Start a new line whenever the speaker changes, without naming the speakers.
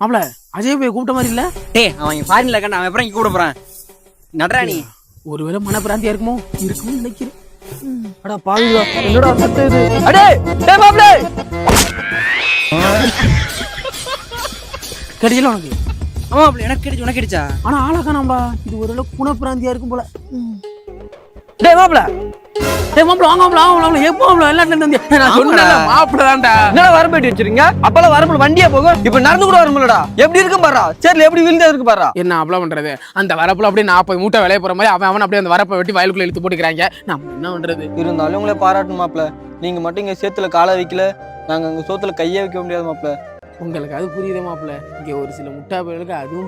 மாப்பிள!
அஜய் போய் கூப்பிட்ட மாதிரி இல்ல?
டேய் அவன் இங்க ஃபாரின்ல கண்ணா அவன் அப்புறம் இங்க கூட போறான்? நடரா நீ.
ஒருவேளை மனப்பிராந்தியா இருக்குமோ? இருக்குமோ நினைக்கிறேன். அடா பாவிடா என்னடா சத்தம் இது?
அடே டேய் மாப்பிள!
கிடைச்சல உனக்கு?
ஆமா மாப்பிள எனக்கு கிடைச்சு உனக்கு கிடைச்சா?
ஆனா ஆளா காணாம்டா. இது ஒருவேளை குணப்பிராந்தியா இருக்கும் போல.
டேய் மாப்பிள.
டேய் மாப்பிள வாங்க மாப்பிள வாங்க மாப்பிள. எப்போ மாப்பிள? எல்லாத்துல இருந்து நான் சொன்னேன்ல மாப்பிள தான்டா
என்னடா வரம்பேட்டி வச்சிருங்க அப்பெல்லாம் வரம்பு வண்டியா போகும்? இப்ப நடந்து கூட வரும்லடா எப்படி இருக்கும் பாரா சேர்ல எப்படி விழுந்தா இருக்கு பாரா.
என்ன அப்பலாம் பண்றது? அந்த வரப்புல அப்படியே நாற்பது மூட்டை விளைய போற மாதிரி அவன் அவன் அப்படியே அந்த வரப்பை வெட்டி வயலுக்குள்ள இழுத்து போட்டுக்கிறாங்க. நம்ம என்ன பண்றது?
இருந்தாலும் உங்களை பாராட்டணும் மாப்ள நீங்க மட்டும் இங்க சேத்துல காலை வைக்கல. நாங்க அங்க சோத்துல கையே வைக்க முடியாது மாப்ள
உங்களுக்கு அது புரியுது மாப்பிள. இங்க ஒரு சில முட்டா பயலுக்கு அதுவும்